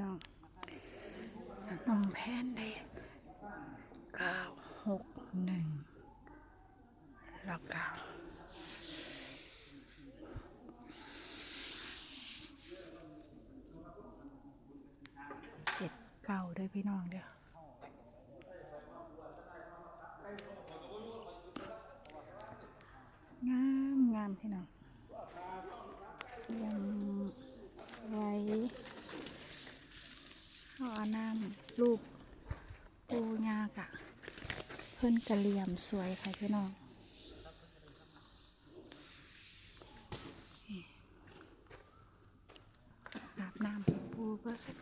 น้องน้แพนได้เก้าหกหนึ่งแล้วเก้าเจ็ดเก้าด้วยพี่น้องเด้อ ยากอะเพิ่นกระเหลี่ยมสวยค่ะพี่น้องอาบน้ำปูเพื่อให้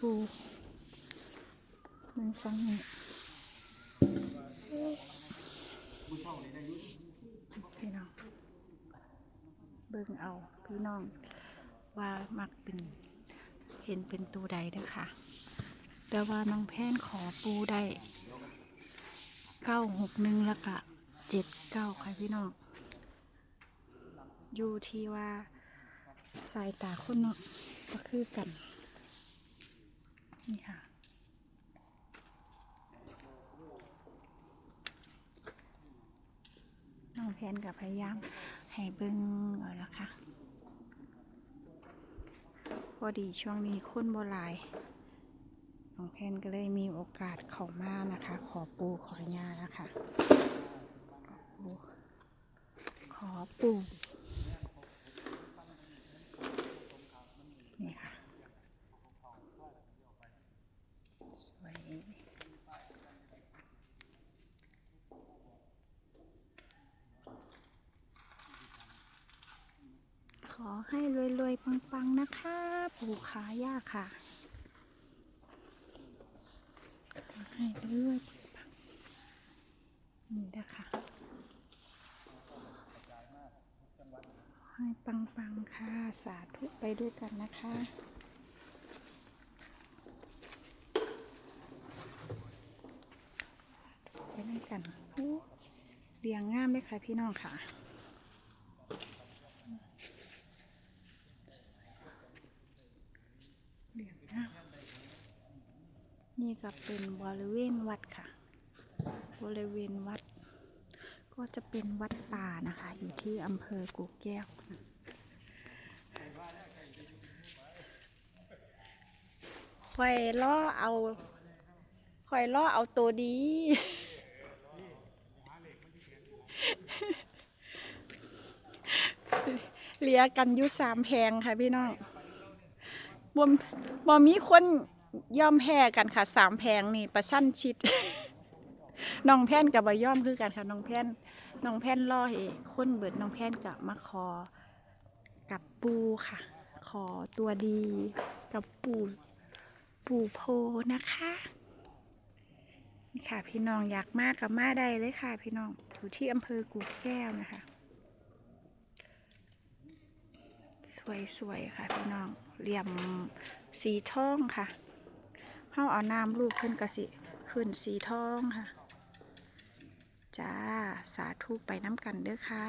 ปูมันฟังนี่พี่น้อง เบิ่งเอาพี่น้องว่ามักเป็นเห็นเป็นตัวใดเด้อค่ะ แต่ว่าน้องแพนขอปูได้เก้าหกหนึ่งแล้วก็เจ็ดเก้าค่ะพี่น้องอยู่ที่ว่าสายตาคนเนาะก็คือกัน นี่ค่ะ น้องแพนกับพยายามให้เบิ่งเอาละค่ะพอดีช่วงนี้คนโบหลาย น้องแพนก็เลยมีโอกาสเข้ามานะคะ ขอปูขอยานะคะขอปูขอปูนี่ค่ะ สวยขอให้รวยๆ ปัง ๆ นะคะ ปู่ขายาค่ะ ขอ ให้รวยปังๆนี่นะคะให้ปังๆค่ะ สาธุไปด้วยกันนะคะไปด้วยกันเรียงง่ามเลยค่ะพี่น้องค่ะ เหลืองนะ นี่ก็เป็นบริเวณวัดค่ะ บริเวณวัด ก็จะเป็นวัดป่านะคะ อยู่ที่อำเภอกุกแก้วคอยล่อเอาคอยล่อเอาตัวดีเลียกันอยุสามแพงค่ะพี่น้องบ่มบ่มีคน ย่อมแพ้กันค่ะสามแพงนี่ประชันชิด น้องแพนกับบย่อมคือกันค่ะน้องแพนน้องแพนล่อให้คนเบิดน้องแพนกับมาขอกับปูค่ะ ขอตัวดีกับปูปูโพนะคะนี่ค่ะพี่น้องอยากมากกับมาได้เลยค่ะ พี่น้องอยู่ที่อำเภอกู่แก้วนะคะ สวยๆค่ะพี่น้องเหลี่ยมสีทองค่ะ เฮาเอาน้ำลูกเพิ่นกะสิขึ้นสีทองค่ะ จ้า สาธุไปน้ำกันเด้อค่ะ